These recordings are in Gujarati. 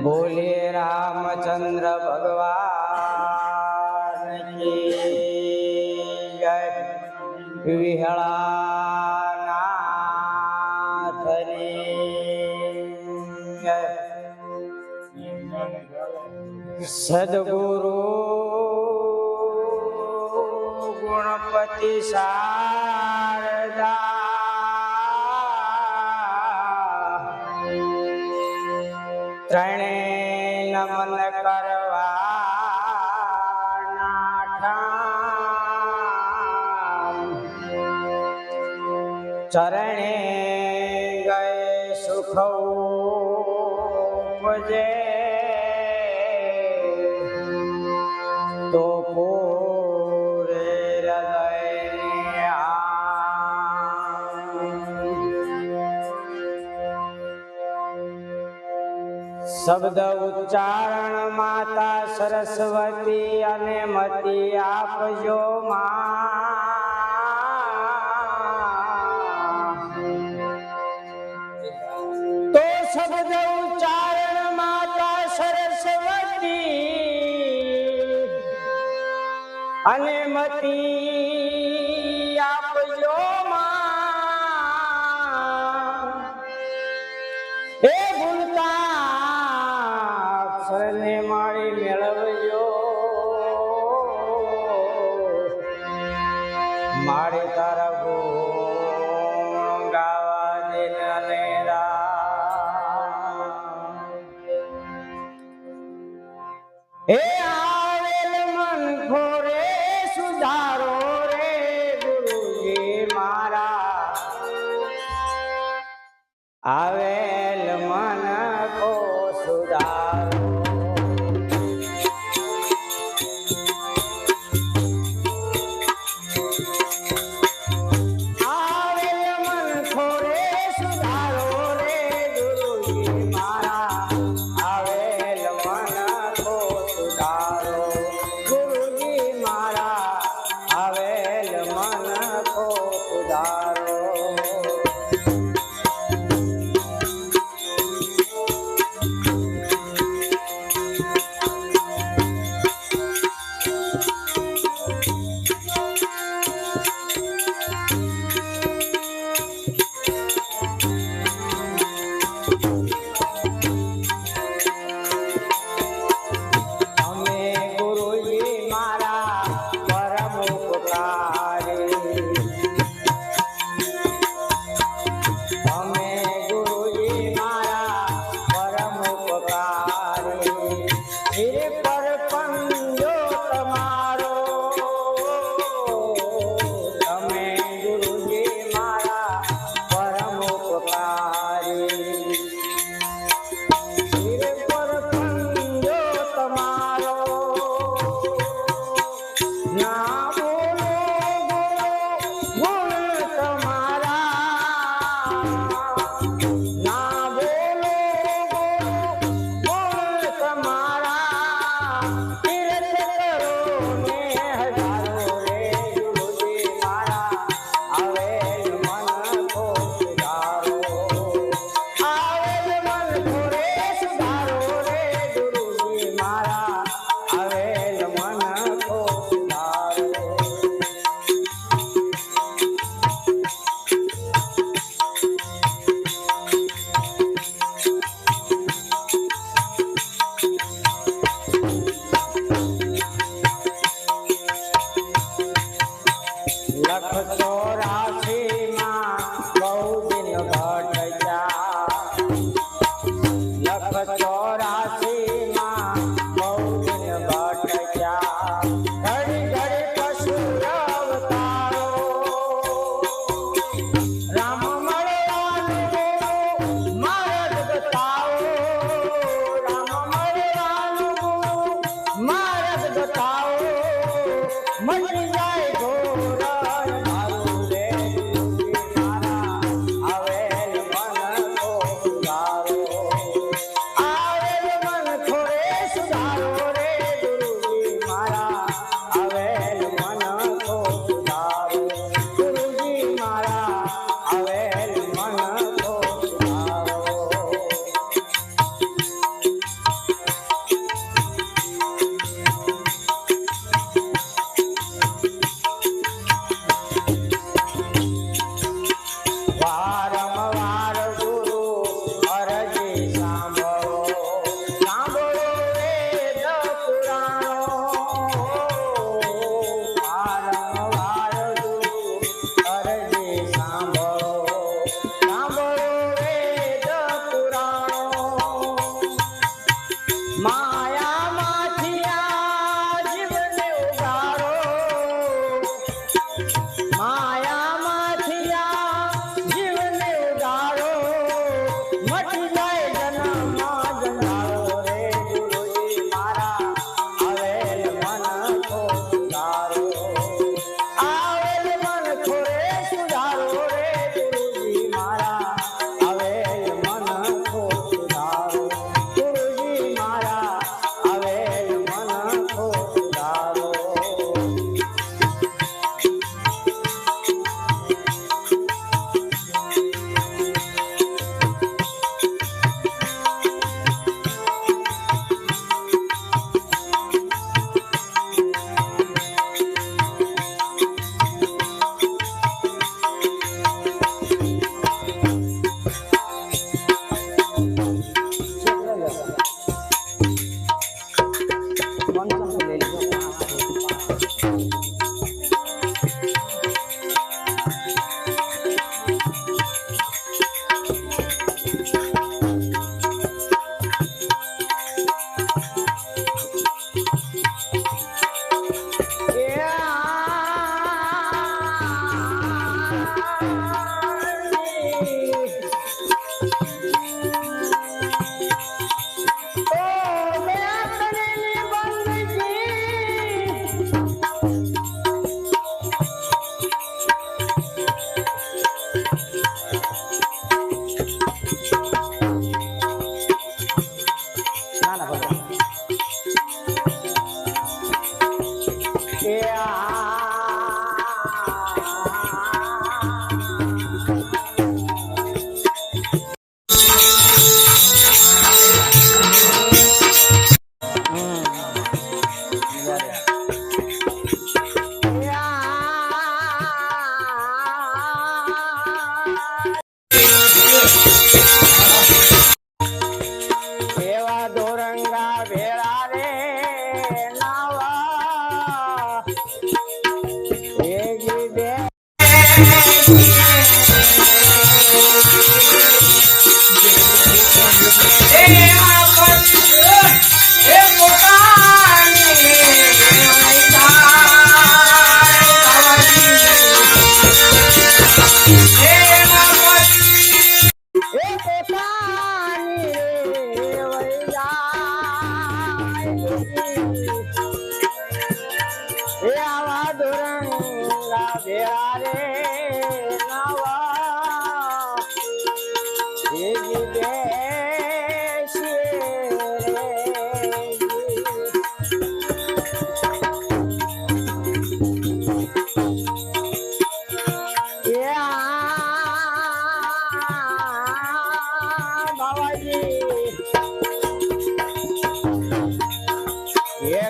બોલીએ રામચંદ્ર ભગવાન જય. વિહળા સદગુરુ ગુણપતિ શારદા ત્રણે નમન શબ્દ ઉચ્ચારણ માતા સરસ્વતી અને મતી આપજો તો શબ્દ ઉચ્ચારણ માતા સરસ્વતી અને મતી A ver.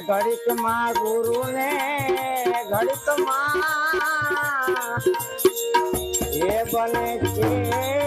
ઘડીકમાં ગુરુ ને ઘડીકમાં. એ બને છે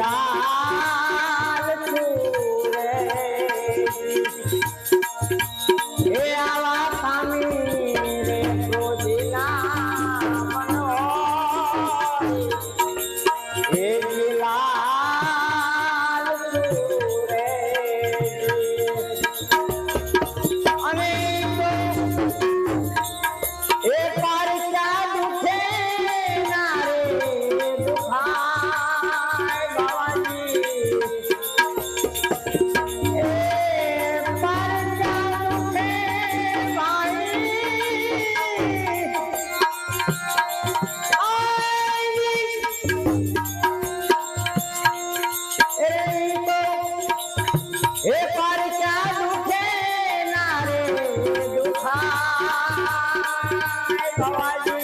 લાલ છું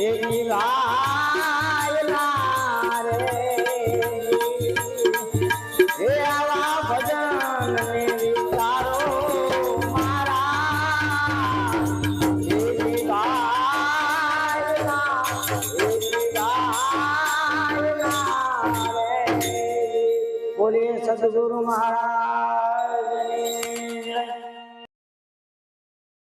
你来。